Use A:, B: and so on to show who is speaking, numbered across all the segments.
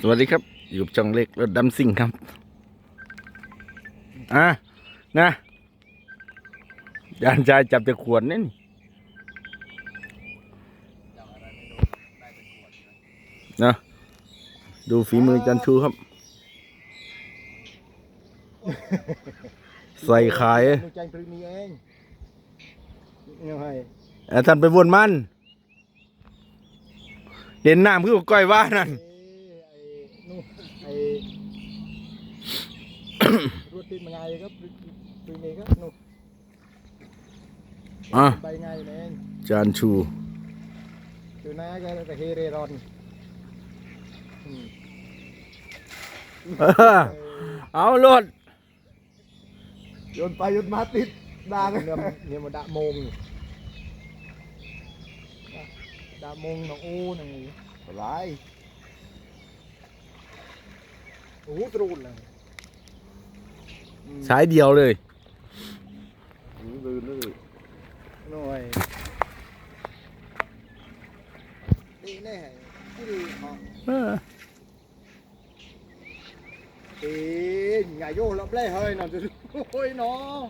A: สวัสดีครับ อยู่กับจังเล็กรถดำซิ่งครับ อะนะยานชายจับแต่ขวดนี่นี่นะดูฝีมือจันชูครับ ใส่ขาย
B: ลูกจันทร์ปรึกนี้เองยังไง
A: อะท่านไปวนมัน เห็นน้ำคือก้อยว่านั่น
B: ไอ้นู่นไอ้ รวดติดมาไงครับปรึกปรึกนี้ก็นู่น
A: อะ
B: ใบไงเอง
A: จานชู
B: ตัวน้าก็ตะเฮเรรอนอืม
A: เออเอารถ
C: โยนไปโยนมาติดด่าง
B: เนี่ยเนี่ยมาดะโมงอยู่ดะโมงน้องอู้นั่นนี่
C: อะไร
B: โอ้โหตรูนเลย
A: สายเดียวเลย
C: ลืมเลย
B: หน่อยนี่แน่ที่ดีเหาะ
A: เออ
B: Ê, nhà vô lắm lấy hơi nào chứ ôi nó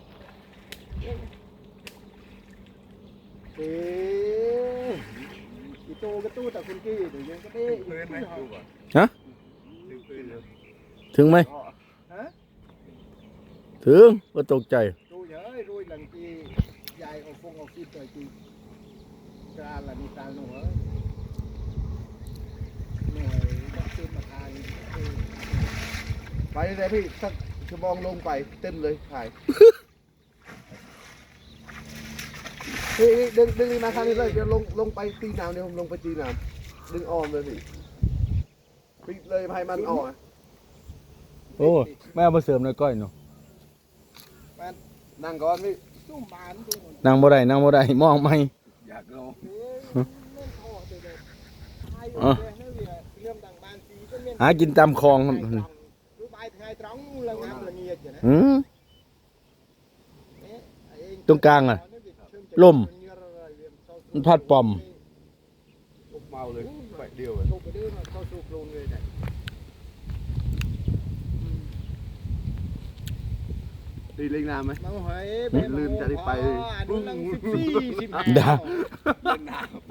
B: Ê, cái tô cái tu tại con kia tự nhiên cái đê
A: ฮะถึงไหม
B: hả
A: ถึงก็ตกใจ
B: tôi nhớ rồi lần chi dài ông phong ông xin trời chi ra là đi ta nữa rồi bắt tên mặt hàng
C: ไปเลยพี่สักชั่วโมงลงไปเต้นเลยถ่ายพี่พี่ดึงดึงมาทางนี้เลยเดี๋ยวลงลงไปตีน้ำเดี๋ยวผมลงไปตีน้ำดึงออมเลยพี่ปิดเลยให้มันออกอะ
A: โอ้แม่เอามาเสริมในอยก้อยเนาะ
C: นั่งก่อนพี่
B: xuống bán tôi còn
A: นั่งบ่ได้นั่งบ่ได้มองไม่
C: อยากลอง
B: Thế nên thọ từ đây hai
A: Ờ.
B: ở đây nó vì là liêm đằng ban tí cái miền
A: หากินตามคลองครับ
B: hai trống. cứ bay hai trống là ngắm là nghiệt vậy đấy
A: อืม
B: Đấy, anh
A: ตรงกลางอะ
B: nó bị thương chảy
A: ล่ม
B: như là- là liềm sau-
A: มันพัดปอม
C: เมาเลยไปเดียวเลย ตีเล่นน้ำไหม
B: nó hỏi
C: Bị
B: bé mà
C: lươn
B: ngô
C: chạy đi
B: khó,
C: bay.
B: à, nó lăng xịp xì, xịp hà.
A: ด่า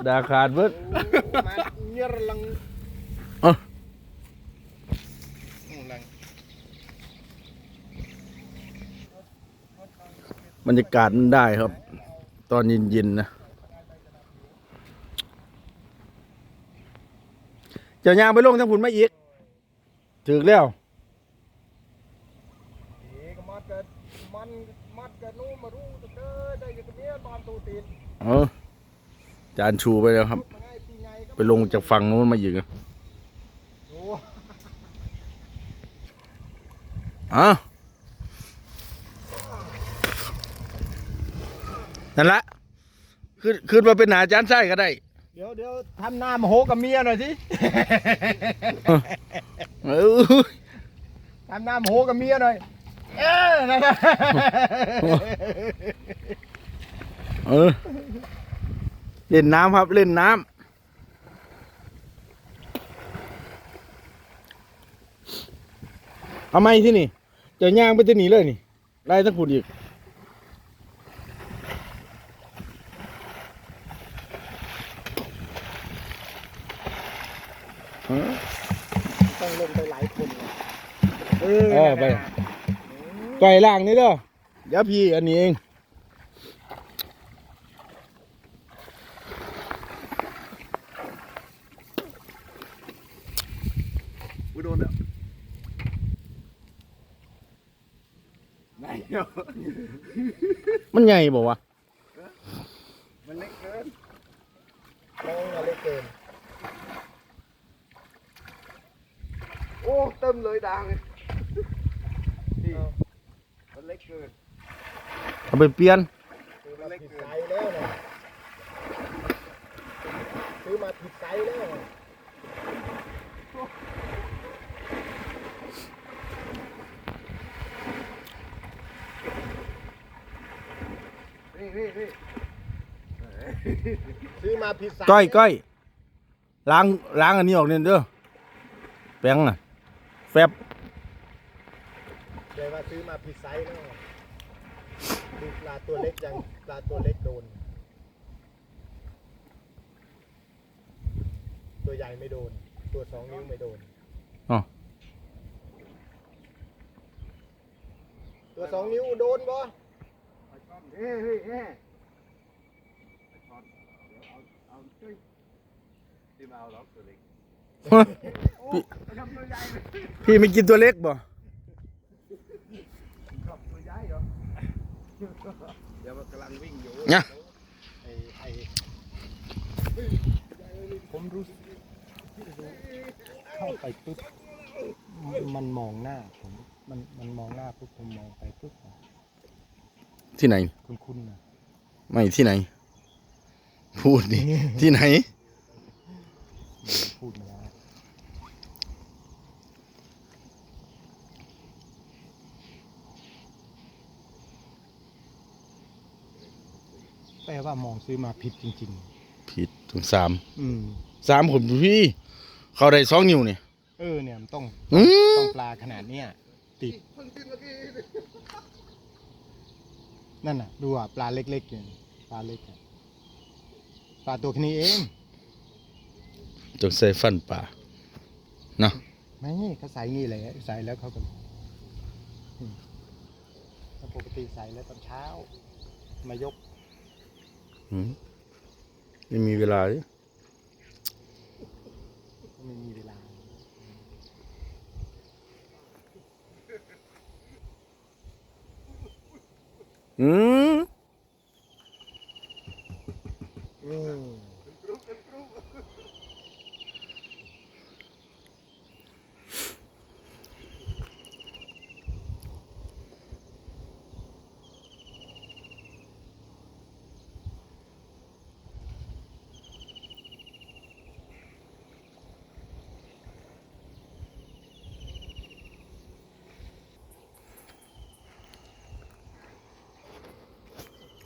A: ด่าขาดเบิด
B: Ồ, mà như là lăng
A: Ờ.
B: Ừ, lăng
A: บรรยากาศมันได้ครับ ตอนเย็นๆนะเจ้ายางไปลงทั้งผุนไม่อีก ถึกแล้ว
B: mía toàn tù tịt.
A: เออจานชูไปแล้วครับ
B: Mà ngay thì ngày cái
A: ไปลงจากฝั่งนู้นมาอีกอะ
B: Ồ,
A: อ้าวนั่นละขึ้นขึ้นมาเป็นหนาจานไส้ก็ได้
B: Điếu, điếu, thăm nam hố cả mía rồi chứ
A: เออ
B: Thăm nam hố cả mía rồi Ê, này, này.
A: เออ เล่นน้ำครับ เล่นน้ำเอาไหมที่นี่เจะย่างไปที่นี่เลยนี่ไล่ทั้งผุนอีก
B: ต้องลงไปหลายคนเลย
A: เออไปไก่ล่างนี่เด้อเดี๋ยวพี่อันนี้เอง
C: อุ้ยโดนแล้วไหนเนาะ
A: มันใหญ่บอกว่า
C: มันเล็กเกิน
B: โอ้ยเล็กเกิน
C: โอ้เต็มเลยด่างเลยนี่มันเล็กเกิน
A: เอาไปเปลี่ยน
B: ซื้อมาผิดไซส์แล้วเนี่ยซื้อมาผิดไซส์แล้วเนี่ย
C: นี่นี่นี่
B: ซื้อมาผิดไซส์
A: ก้อยก้อยล้างล้างอันนี้ออกเนี่ยเด้อแปงอะแฟบ
B: เดี๋ยวว่าซื้อมาผิดไซส์แล้วดูปลาตัวเล็กยังปลาตัวเล็กโดน ตัวใหญ่ไม่โดน ตัวสองนิ้วไม่โดน
A: อ๋อ
B: ตัวสองนิ้วโดนบ่
C: เฮ้ยเฮ้ยเฮ้ยเอาเอาช่วยที่มาเอาล็อกตัวเล็กโอ้ไปทำตัวใหญ่เลย
A: พี่ไม่กินตัวเล็กบ่
C: ชอบตัวใหญ่เหรอเดี๋ยวมันกำลังวิ่งอยู่
A: เนี่ย
B: ไอ้ไอ้ผมรู้สึกเข้าไปปุ๊บมันมองหน้าผมมันมันมองหน้าปุ๊บผมมองไปปุ๊บ
A: ที่ไหน
B: คุณคุณนะ
A: ไม่ที่ไหน พูดดิที่ไหน
B: พูดมาแล้วแปลว่ามองซื้อมาผิดจริง
A: ผิดถึงสาม
B: ๆ อืม
A: สามผมพี่ เขาได้สองนิ้วเนี่ย
B: เออเนี่ยมันต้อง
A: อืม
B: ต้องปลาขนาดเนี้ยติด
C: เพิ่งกิ นเมื่อกี้
B: นั่นน่ะ ดูอะ ปลาเล็กๆเนี่ยปลาเล็กอะปลาตัวแค่นี้เอง
A: จงใส่ฟันป่าเนาะ
B: ไม่เขาใส่งี้เลยใส่แล้วเขาก็อืมถ้าปกติใส่แล้วตอนเช้า มายก
A: อืมไม่มีเวลาดิ
B: ก็ไม่มีเวลา
A: อื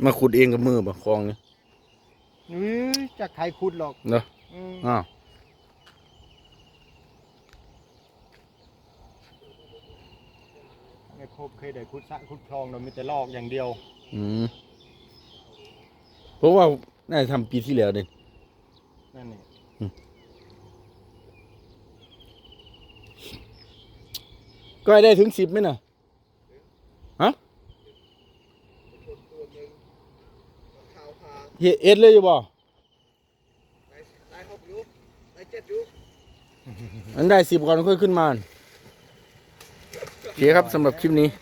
A: มาขุดเองกับมือป่ะคลองเนี่ย
B: อื้อจะใครขุดหรอก
A: เนาะ
B: อืม
A: อ้าว
B: ไม่พบเคยได้ขุดสระขุดคลองเรามีแต่ลอกอย่างเดียว
A: อืมเพราะว่าน่าจะทำปีที่แล้วเนี่ย
B: นั่นนี่
A: ก็ได้ถึงสิบไหมน่ะฮะ เฮ็ดเอ็ดเลยอยู่บ่
C: ได้ได้หกยุกได้เจ็ดยุก
A: อันได้สิบก่อนค่อยขึ้นมาโอเคครับสำหรับคลิปนี้
C: เ